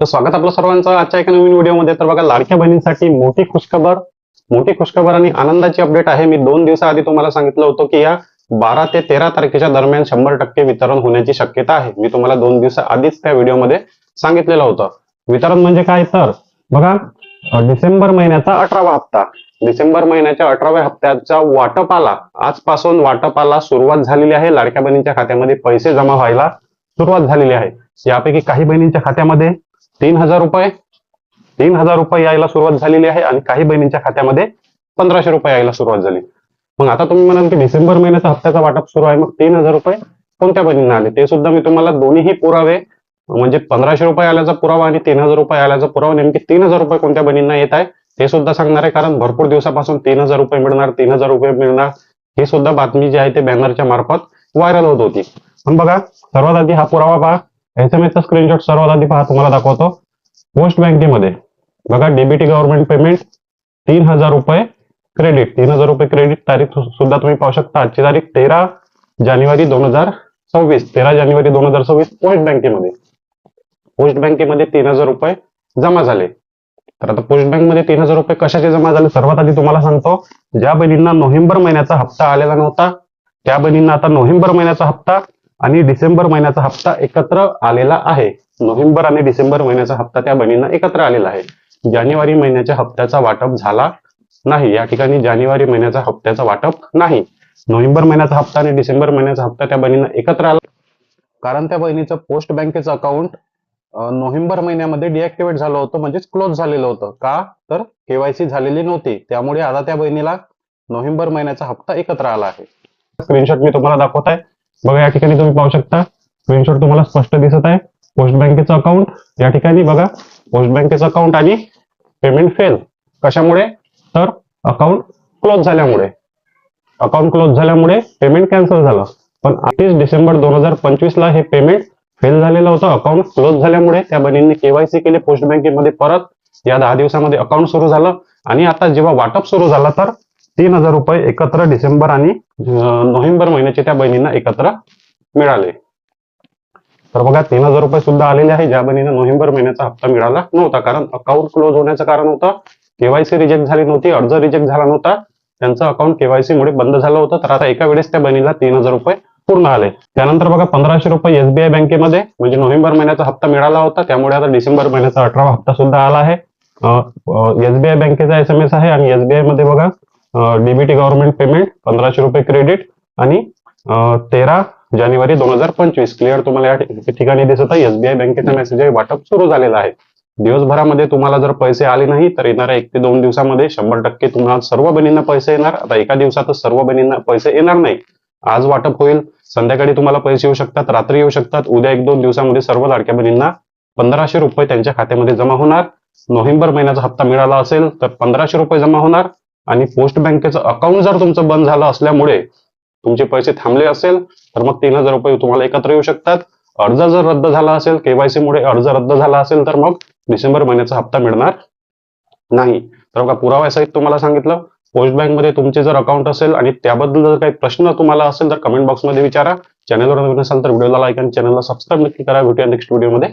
तर स्वागत आपलं सर्वांचं आजच्या एका नवीन व्हिडिओमध्ये. तर बघा लाडक्या बहिणींसाठी मोठी खुशखबर मोठी खुशखबर आणि आनंदाची अपडेट आहे. मी दोन दिवसाआधी तुम्हाला सांगितलं होतं की या बारा ते तेरा तारखेच्या दरम्यान शंभर टक्के वितरण होण्याची शक्यता आहे. मी तुम्हाला दोन दिवसाआधीच त्या व्हिडिओमध्ये सांगितलेलं होतं. वितरण म्हणजे काय? तर बघा डिसेंबर महिन्याचा अठरावा हप्ता. डिसेंबर महिन्याच्या अठराव्या हप्त्याचा वाटपाला आजपासून वाटपाला सुरुवात झालेली आहे. लाडक्या बहिणींच्या खात्यामध्ये पैसे जमा व्हायला सुरुवात झालेली आहे. यापैकी काही बहिणींच्या खात्यामध्ये तीन हजार रुपये. तीन हजार रुपये यायला सुरुवात झालेली आहे आणि काही बहिणींच्या खात्यामध्ये पंधराशे रुपये यायला सुरुवात झाली. मग आता तुम्ही म्हणाल की डिसेंबर महिन्याचा हप्त्याचा वाटप सुरू आहे मग तीन हजार रुपये कोणत्या बहिणींना आले? ते सुद्धा मी तुम्हाला दोन्हीही पुरावे म्हणजे पंधराशे रुपये आल्याचा पुरावा आणि तीन हजार रुपये आल्याचा पुरावा नेमके तीन हजार रुपये कोणत्या बहिणींना येत आहे ते सुद्धा सांगणार आहे. कारण भरपूर दिवसापासून तीन हजार रुपये मिळणार तीन हजार रुपये मिळणार हे सुद्धा बातमी जी आहे ते बॅनरच्या मार्फत व्हायरल होत होती. पण बघा सर्वात आधी हा पुरावा पहा. एसएमएसचा स्क्रीनशॉट सर्वात आधी पहा तुम्हाला दाखवतो. पोस्ट बँकेमध्ये बघा डेबिटी गव्हर्नमेंट पेमेंट तीन हजार रुपये क्रेडिट तीन हजार रुपये क्रेडिट तारीख सुद्धा तुम्ही पाहू शकता. आजची तारीख तेरा जानेवारी दोन हजार सव्वीस. तेरा जानेवारी दोन हजार सव्वीस पोस्ट बँकेमध्ये पोस्ट बँकेमध्ये तीन हजार रुपये जमा झाले. तर आता पोस्ट बँकमध्ये तीन हजार रुपये कशाचे जमा झाले? सर्वात आधी तुम्हाला सांगतो ज्या बहिणींना नोव्हेंबर महिन्याचा हप्ता आलेला नव्हता त्या बहिणींना आता नोव्हेंबर महिन्याचा हप्ता आणि डिसेंबर महिन्याचा हप्ता एकत्र आलेला आहे. नोव्हेंबर आणि डिसेंबर महिन्याचा हप्ता त्या बहिणींना एकत्र आलेला आहे. जानेवारी महिन्याच्या हप्त्याचा वाटप झाला नाही. या ठिकाणी जानेवारी महिन्याचा हप्त्याचा वाटप नाही. नोव्हेंबर महिन्याचा हप्ता आणि डिसेंबर महिन्याचा हप्ता त्या बहिणींना एकत्र आला. कारण त्या बहिणीचं पोस्ट बँकेचं अकाउंट नोव्हेंबर महिन्यामध्ये डिॲक्टिवेट झालं होतं म्हणजेच क्लोज झालेलं होतं. का? तर केवायसी झालेली नव्हती. त्यामुळे आता त्या बहिणीला नोव्हेंबर महिन्याचा हप्ता एकत्र आला आहे. स्क्रीनशॉट मी तुम्हाला दाखवत आहे. बघा या ठिकाणी तुम्ही पाहू शकता. स्क्रीनशॉट तुम्हाला स्पष्ट दिसत आहे. पोस्ट बँकेचं अकाउंट या ठिकाणी बघा पोस्ट बँकेचं अकाउंट आणि पेमेंट फेल कशामुळे? तर अकाउंट क्लोज झाल्यामुळे. अकाउंट क्लोज झाल्यामुळे पेमेंट कॅन्सल झालं. पण अठ्ठावीस डिसेंबर दोन हजार पंचवीस ला हे पेमेंट फेल झालेलं होतं. अकाउंट क्लोज झाल्यामुळे त्या बहिणींनी केवायसी केले. पोस्ट बँकेमध्ये परत या दहा दिवसामध्ये अकाउंट सुरू झालं. आणि आता जेव्हा वाटप सुरू झालं तर तीन हजार रुपये एकत्र डिसेंबर आणि नोव्हेंबर महिन्याचे त्या बहिणींना एकत्र मिळाले. तर बघा तीन हजार रुपये सुद्धा आलेले आहे. ज्या बहिणींना नोव्हेंबर महिन्याचा हप्ता मिळाला नव्हता कारण अकाउंट क्लोज होण्याचं कारण होतं. केवायसी रिजेक्ट झाली नव्हती अर्ज रिजेक्ट झाला नव्हता. त्यांचं अकाउंट केवायसी मुळे बंद झालं होतं. तर आता एका वेळेस त्या बहिणीला तीन हजार रुपये पूर्ण आले. त्यानंतर बघा पंधराशे रुपये एसबीआय बँकेमध्ये म्हणजे नोव्हेंबर महिन्याचा हप्ता मिळाला होता. त्यामुळे आता डिसेंबर महिन्याचा अठरावा हप्ता सुद्धा आला आहे. एसबीआय बँकेचा एस एम एस आहे आणि एसबीआयमध्ये बघा डीबीटी गव्हर्नमेंट पेमेंट पंधराशे रुपये क्रेडिट आणि तेरा जानेवारी दोन हजार पंचवीस. क्लिअर तुम्हाला या ठिकाणी दिसत आहे. एसबीआय बँकेचा मेसेज आहे. वाटप सुरू झालेला आहे. दिवसभरामध्ये तुम्हाला जर पैसे आले नाही तर येणाऱ्या एक ते दोन दिवसामध्ये शंभर टक्के तुम्हाला सर्व बहिणींना पैसे येणार. आता एका दिवसातच सर्व बहिणींना पैसे येणार नाही. आज वाटप होईल. संध्याकाळी तुम्हाला पैसे येऊ शकतात. रात्री येऊ शकतात. उद्या एक दोन दिवसामध्ये सर्व लाडक्या बहिणींना पंधराशे रुपये त्यांच्या खात्यामध्ये जमा होणार. नोव्हेंबर महिन्याचा हप्ता मिळाला असेल तर पंधराशे रुपये जमा होणार. आणि पोस्ट बँकेचं अकाउंट जर तुमचं बंद झालं असल्यामुळे तुमचे पैसे थांबले असेल तर मग तीन हजार रुपये तुम्हाला एकत्र येऊ शकतात. अर्ज जर रद्द झाला असेल केवायसी मुळे अर्ज रद्द झाला असेल तर मग डिसेंबर महिन्याचा हप्ता मिळणार नाही. तर बघा पुराव्यासहित तुम्हाला सांगितलं. पोस्ट बँकमध्ये तुमचे जर अकाउंट असेल आणि त्याबद्दल जर काही प्रश्न तुम्हाला असेल तर कमेंट बॉक्समध्ये विचारा. चॅनलवर नवीन असाल तर व्हिडिओला लाईक आणि चॅनलला सबस्क्राईब नक्की करा. भेटूया नेक्स्ट व्हिडिओमध्ये.